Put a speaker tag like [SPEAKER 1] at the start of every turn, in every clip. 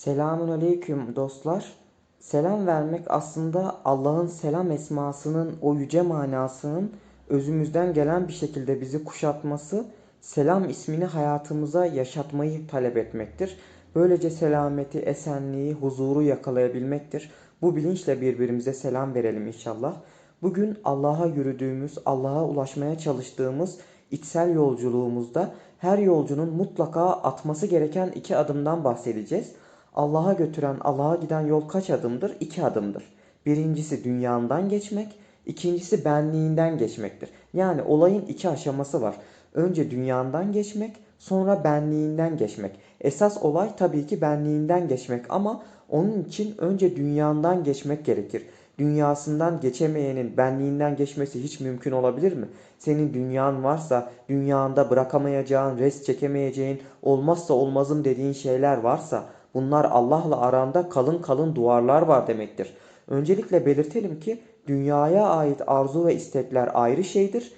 [SPEAKER 1] Selamun aleyküm dostlar. Selam vermek aslında Allah'ın selam esmasının o yüce manasının özümüzden gelen bir şekilde bizi kuşatması, selam ismini hayatımıza yaşatmayı talep etmektir. Böylece selameti, esenliği, huzuru yakalayabilmektir. Bu bilinçle birbirimize selam verelim inşallah. Bugün Allah'a yürüdüğümüz, Allah'a ulaşmaya çalıştığımız içsel yolculuğumuzda her yolcunun mutlaka atması gereken iki adımdan bahsedeceğiz. Allah'a götüren, Allah'a giden yol kaç adımdır? İki adımdır. Birincisi dünyandan geçmek, ikincisi benliğinden geçmektir. Yani olayın iki aşaması var. Önce dünyandan geçmek, sonra benliğinden geçmek. Esas olay tabii ki benliğinden geçmek ama onun için önce dünyandan geçmek gerekir. Dünyasından geçemeyenin benliğinden geçmesi hiç mümkün olabilir mi? Senin dünyan varsa, dünyanda bırakamayacağın, res çekemeyeceğin, olmazsa olmazım dediğin şeyler varsa bunlar Allah'la aranda kalın kalın duvarlar var demektir. Öncelikle belirtelim ki dünyaya ait arzu ve istekler ayrı şeydir.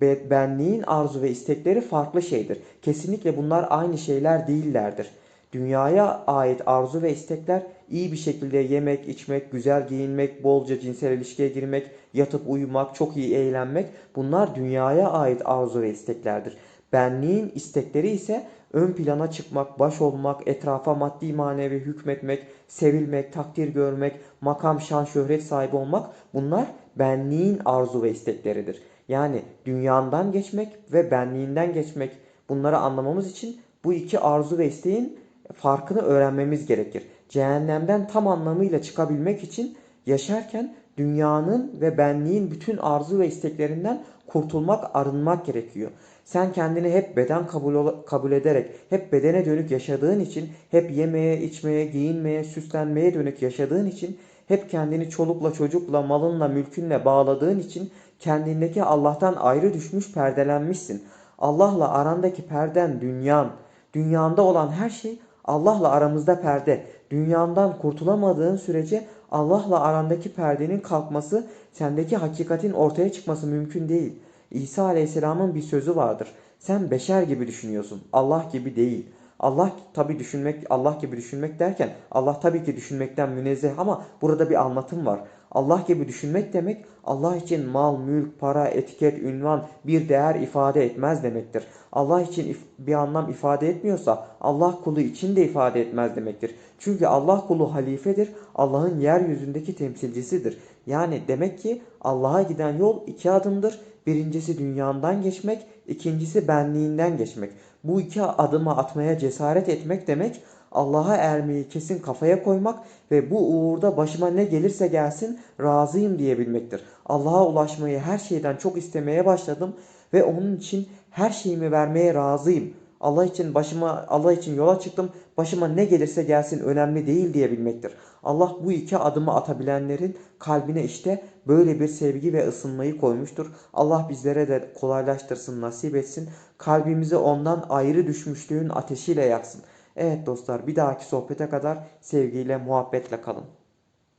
[SPEAKER 1] Be- Benliğin arzu ve istekleri farklı şeydir. Kesinlikle bunlar aynı şeyler değillerdir. Dünyaya ait arzu ve istekler iyi bir şekilde yemek, içmek, güzel giyinmek, bolca cinsel ilişkiye girmek, yatıp uyumak, çok iyi eğlenmek bunlar dünyaya ait arzu ve isteklerdir. Benliğin istekleri ise ön plana çıkmak, baş olmak, etrafa maddi manevi hükmetmek, sevilmek, takdir görmek, makam, şan, şöhret sahibi olmak bunlar benliğin arzu ve istekleridir. Yani dünyandan geçmek ve benliğinden geçmek bunları anlamamız için bu iki arzu ve isteğin farkını öğrenmemiz gerekir. Cehennemden tam anlamıyla çıkabilmek için yaşarken dünyanın ve benliğin bütün arzu ve isteklerinden kurtulmak, arınmak gerekiyor. Sen kendini hep beden kabul, kabul ederek, hep bedene dönük yaşadığın için, hep yemeye, içmeye, giyinmeye, süslenmeye dönük yaşadığın için, hep kendini çolukla, çocukla, malınla, mülkünle bağladığın için kendindeki Allah'tan ayrı düşmüş, perdelenmişsin. Allah'la arandaki perden dünyan, dünyanda olan her şey Allah'la aramızda perde. Dünyandan kurtulamadığın sürece Allah'la arandaki perdenin kalkması, sendeki hakikatin ortaya çıkması mümkün değil. İsa Aleyhisselam'ın bir sözü vardır. Sen beşer gibi düşünüyorsun. Allah gibi değil. Allah tabi düşünmek, Allah gibi düşünmek derken Allah tabii ki düşünmekten münezzeh ama burada bir anlatım var. Allah gibi düşünmek demek Allah için mal, mülk, para, etiket, ünvan bir değer ifade etmez demektir. Allah için bir anlam ifade etmiyorsa Allah kulu için de ifade etmez demektir. Çünkü Allah kulu halifedir, Allah'ın yeryüzündeki temsilcisidir. Yani demek ki Allah'a giden yol iki adımdır. Birincisi dünyandan geçmek, ikincisi benliğinden geçmek. Bu iki adımı atmaya cesaret etmek demek Allah'a ermeyi kesin kafaya koymak ve bu uğurda başıma ne gelirse gelsin razıyım diyebilmektir. Allah'a ulaşmayı her şeyden çok istemeye başladım ve onun için her şeyimi vermeye razıyım. Allah için başıma Allah için yola çıktım. Başıma ne gelirse gelsin önemli değil diyebilmektir. Allah bu iki adımı atabilenlerin kalbine işte böyle bir sevgi ve ısınmayı koymuştur. Allah bizlere de kolaylaştırsın, nasip etsin. Kalbimizi ondan ayrı düşmüşlüğün ateşiyle yaksın. Evet dostlar bir dahaki sohbete kadar sevgiyle, muhabbetle kalın.